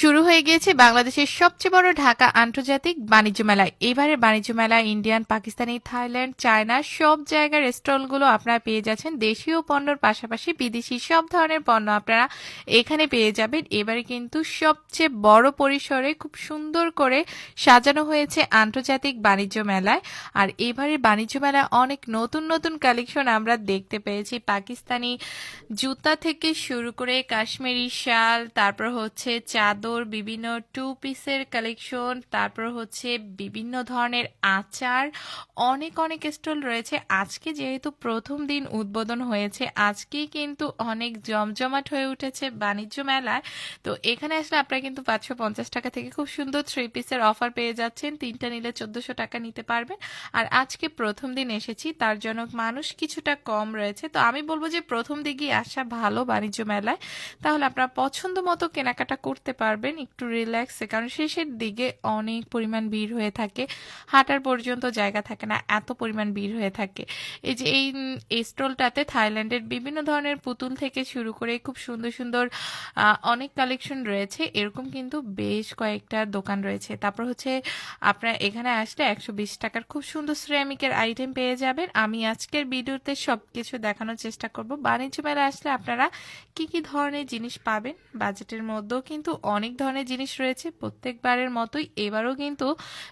শুরু হয়ে গিয়েছে বাংলাদেশের সবচেয়ে বড় ঢাকা আন্তর্জাতিক বাণিজ্য মেলা। এবারের বাণিজ্য মেলা ইন্ডিয়ান, পাকিস্তানি, থাইল্যান্ড, চায়না, সব জায়গার স্টলগুলো আপনারা পেয়ে যাচ্ছেন। দেশীয় পণ্যর পাশাপাশি বিদেশি সব ধরনের পণ্য আপনারা এখানে পেয়ে যাবেন। এবারে কিন্তু সবচেয়ে বড় পরিসরে খুব সুন্দর করে সাজানো হয়েছে আন্তর্জাতিক বাণিজ্য মেলায়। আর এবারের বাণিজ্য মেলায় অনেক নতুন নতুন কালেকশন আমরা দেখতে পেয়েছি। পাকিস্তানি জুতা থেকে শুরু করে কাশ্মীরি শাল, তারপর হচ্ছে চাদর বিভিন্ন টু পিসের কালেকশন তারপর হচ্ছে বিভিন্ন ধরনের আচার, অনেক অনেক স্টল রয়েছে। আজকে যেহেতু প্রথম দিন উদ্বোধন হয়েছে, আজকেই কিন্তু অনেক জমজমাট হয়ে উঠেছে বাণিজ্য মেলায়। তো এখানে আসলে আপনারা কিন্তু পাঁচশো পঞ্চাশ টাকা থেকে খুব সুন্দর থ্রি পিসের অফার পেয়ে যাচ্ছেন। তিনটা নিলে চোদ্দশো টাকা নিতে পারবেন। আর আজকে প্রথম দিন এসেছি, তার জন্য মানুষ কিছুটা কম রয়েছে। তো আমি বলব যে প্রথম দিকেই আসা ভালো বাণিজ্য মেলায়। তাহলে আপনারা পছন্দ মতো কেনাকাটা করতে পারবেন। একটু রিল্যাক্সে কারণ শেষের দিকে অনেক পরিমাণ ভিড় হয়ে থাকে। হাঁটার পর্যন্ত জায়গা থাকে না, এত পরিমাণ ভিড় হয়ে থাকে। এই যে এই স্টলটাতে থাইল্যান্ডের বিভিন্ন ধরনের পুতুল থেকে শুরু করে খুব সুন্দর সুন্দর অনেক কালেকশন রয়েছে। এরকম কিন্তু বেশ কয়েকটা দোকান রয়েছে। তারপর হচ্ছে আপনারা এখানে আসলে একশো বিশ টাকার খুব সুন্দর সিরামিকের আইটেম পেয়ে যাবেন। আমি আজকের ভিডিওতে সব কিছু দেখানোর চেষ্টা করব। বাণিজ্য মেলা আসলে আপনারা কি কি ধরনের জিনিস পাবেন? বাজেটের মধ্যেও কিন্তু অনেক ধরনের জিনিস রয়েছে, প্রত্যেকবারের মতোই এবারও কিন্তু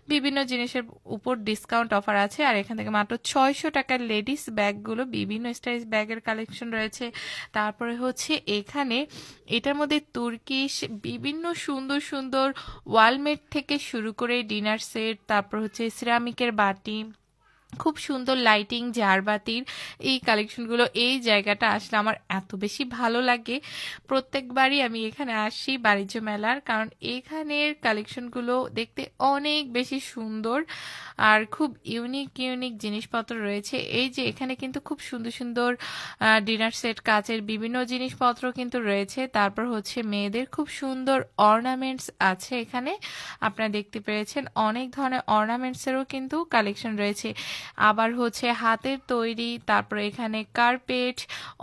বিভিন্ন জিনিসের উপর ডিসকাউন্ট অফার আছে। আর এখান থেকে মাত্র ছয়শো টাকার লেডিস ব্যাগগুলো, বিভিন্ন স্টাইল ব্যাগের কালেকশন রয়েছে। তারপরে হচ্ছে এখানে এটার মধ্যে তুর্কিশ, বিভিন্ন সুন্দর সুন্দর ওয়ালমেট থেকে শুরু করে ডিনার সেট তারপর হচ্ছে সিরামিকের বাটি খুব সুন্দর লাইটিং ঝাড়বাতির এই কালেকশনগুলো এই জায়গাটা আসলে আমার এত বেশি ভালো লাগে। প্রত্যেকবারই আমি এখানে আসি বাণিজ্য মেলার, কারণ এখানের কালেকশনগুলো দেখতে অনেক বেশি সুন্দর আর খুব ইউনিক ইউনিক জিনিসপত্র রয়েছে। এই যে এখানে কিন্তু খুব সুন্দর সুন্দর ডিনার সেট কাচের বিভিন্ন জিনিসপত্র কিন্তু রয়েছে। তারপর হচ্ছে মেয়েদের খুব সুন্দর অর্নামেন্টস আছে এখানে। আপনারা দেখতে পেরেছেন অনেক ধরনের অর্নামেন্টসেরও কিন্তু কালেকশন রয়েছে। আবার হচ্ছে হাতের তৈরি, তারপর এখানে কার্পেট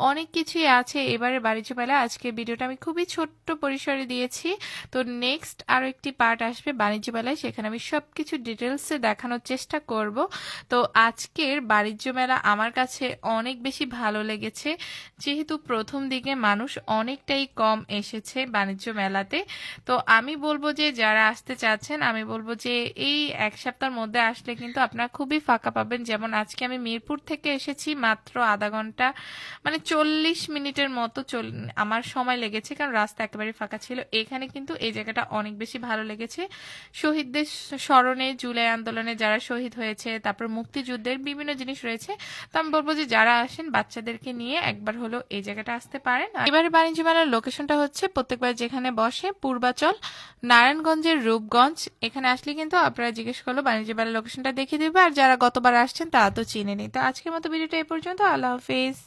অনেক কিছুই আছে। এবারে বাণিজ্য মেলা আজকে ভিডিওটা আমি খুবই ছোট্ট পরিসরে দিয়েছি। তো নেক্সট আরও একটি পার্ট আসবে বাণিজ্য মেলায়, সেখানে আমি সব কিছু ডিটেলসে দেখানোর চেষ্টা করব। তো আজকের বাণিজ্য মেলা আমার কাছে অনেক বেশি ভালো লেগেছে। যেহেতু প্রথম দিকে মানুষ অনেকটাই কম এসেছে বাণিজ্য মেলাতে। তো আমি বলব যে, যারা আসতে চাচ্ছেন, আমি বলব যে, এই এক সপ্তাহের মধ্যে আসলে কিন্তু আপনারা খুবই ফাঁকা যেমন আজকে আমি মিরপুর থেকে এসেছি মাত্র আধা ঘণ্টা মানে চল্লিশ মিনিটের মতো আমার সময় লেগেছে, কারণ রাস্তা একেবারে ফাঁকা ছিল। এখানে কিন্তু এই জায়গাটা অনেক বেশি ভালো লেগেছে। শহীদদের স্মরণে, জুলাই আন্দোলনে যারা শহীদ হয়েছে, তারপর মুক্তিযুদ্ধের বিভিন্ন জিনিস রয়েছে। তো আমি বলব যে যারা আসেন, বাচ্চাদেরকে নিয়ে একবার হলো এই জায়গাটা আসতে পারেন। এবারে বাণিজ্য মেলার লোকেশনটা হচ্ছে প্রত্যেকবার যেখানে বসে, পূর্বাচল, নারায়ণগঞ্জের রূপগঞ্জ। এখানে আসলে কিন্তু আপনারা জিজ্ঞেস করল বাণিজ্য মেলার লোকেশনটা দেখিয়ে দেবে। আর যারা গতবার আসছেন তা তো চিনে নেই তো আজকের মতো ভিডিওটা এই পর্যন্ত। আল্লাহ হাফিজ।